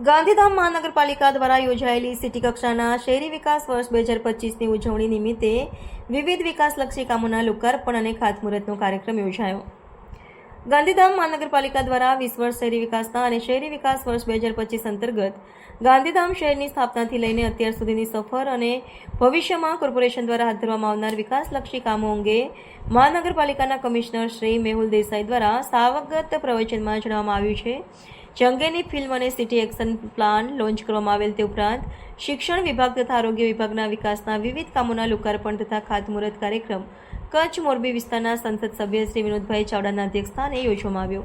ગાંધીધામ મહાનગરપાલિકા દ્વારા યોજાયેલી સિટી કક્ષાના શહેરી વિકાસ વર્ષ બે હજાર પચીસની ઉજવણી નિમિત્તે વિવિધ વિકાસલક્ષી કામોના લોકાર્પણ અને ખાતમુહૂર્તનો કાર્યક્રમ યોજાયો. ગાંધીધામ મહાનગરપાલિકા દ્વારા વીસ વર્ષ શહેરી વિકાસના અને શહેરી વિકાસ વર્ષ બે હજાર પચીસ અંતર્ગત ગાંધીધામ શહેરની સ્થાપનાથી લઈને અત્યાર સુધીની સફર અને ભવિષ્યમાં કોર્પોરેશન દ્વારા હાથ ધરવામાં આવનાર વિકાસલક્ષી કામો અંગે મહાનગરપાલિકાના કમિશનર શ્રી મેહુલ દેસાઈ દ્વારા સાવગત પ્રવચનમાં જણાવવામાં આવ્યું છે જે અંગેની ફિલ્મ અને સિટી એક્શન પ્લાન લોન્ચ કરવામાં આવેલ તે ઉપરાંત શિક્ષણ વિભાગ તથા આરોગ્ય વિભાગના વિકાસના વિવિધ કામોના લોકાર્પણ તથા ખાતમુહૂર્ત કાર્યક્રમ કચ્છ મોરબી વિસ્તારના સંસદ સભ્ય શ્રી વિનોદભાઈ ચાવડાના અધ્યક્ષસ્થાને યોજવામાં આવ્યો.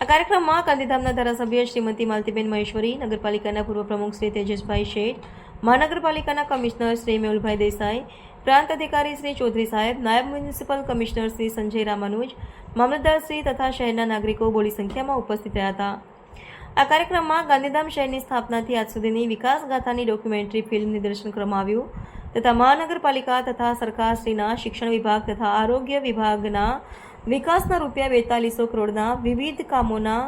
આ કાર્યક્રમમાં ગાંધીધામના ધારાસભ્ય શ્રીમતી માલતીબેન મહેશ્વરી, નગરપાલિકાના પૂર્વ પ્રમુખ શ્રી તેજસભાઈ શેઠ, મહાનગરપાલિકાના કમિશનર શ્રી મેહુલભાઈ દેસાઈ પ્રાંત અધિકારી શ્રી ચૌધરી સાહેબ, નાયબ મ્યુનિસિપલ કમિશનર શ્રી સંજય રામાનુજ, મામલતદાર શ્રી તથા શહેરના નાગરિકો બોડી સંખ્યામાં ઉપસ્થિત રહ્યા હતા. આ કાર્યક્રમમાં ગાંધીધામ શહેરની સ્થાપનાથી આજ સુધીની વિકાસ ગાથાની ડોક્યુમેન્ટરી ફિલ્મ નિદર્શન કરવામાં આવ્યું તથા મહાનગરપાલિકા તથા સરકારશ્રીના શિક્ષણ વિભાગ તથા આરોગ્ય વિભાગના વિકાસના રૂપિયા બેતાલીસો કરોડના વિવિધ કામોના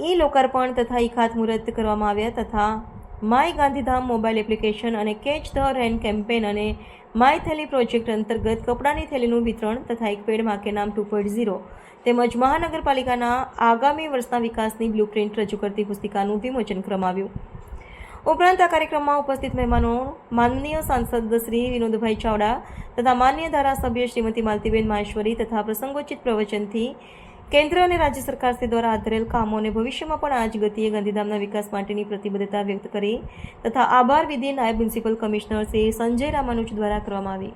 ઈ લોકાર્પણ તથા ઈ ખાતમુહૂર્ત કરવામાં આવ્યા તથા માય ગાંધીધામ મોબાઈલ એપ્લિકેશન અને કેચ ધ રેન કેમ્પેન અને માય થેલી પ્રોજેક્ટ અંતર્ગત કપડાની થેલીનું વિતરણ તથા એક પેડ માકે નામ ટુ પોઈન્ટ ઝીરો તેમજ મહાનગરપાલિકાના આગામી વર્ષના વિકાસની બ્લુપ્રિન્ટ રજૂ કરતી પુસ્તિકાનું વિમોચન કરવામાં ઉપરાંત આ કાર્યક્રમમાં ઉપસ્થિત મહેમાનો માનનીય સાંસદ શ્રી વિનોદભાઈ ચાવડા તથા માન્ય ધારાસભ્ય શ્રીમતી માલતીબેન માહેશ્વરી તથા પ્રસંગોચિત પ્રવચનથી કેન્દ્ર અને રાજ્ય સરકારશ્રી દ્વારા હાથ ધરેલ કામો અને ભવિષ્યમાં પણ આ જ ગતિએ ગાંધીધામના વિકાસ માટેની પ્રતિબદ્ધતા વ્યક્ત કરી તથા આભાર વિધિ નાયબ મ્યુનિસિપલ કમિશનર શ્રી સંજય રામાનુજ દ્વારા કરવામાં આવી.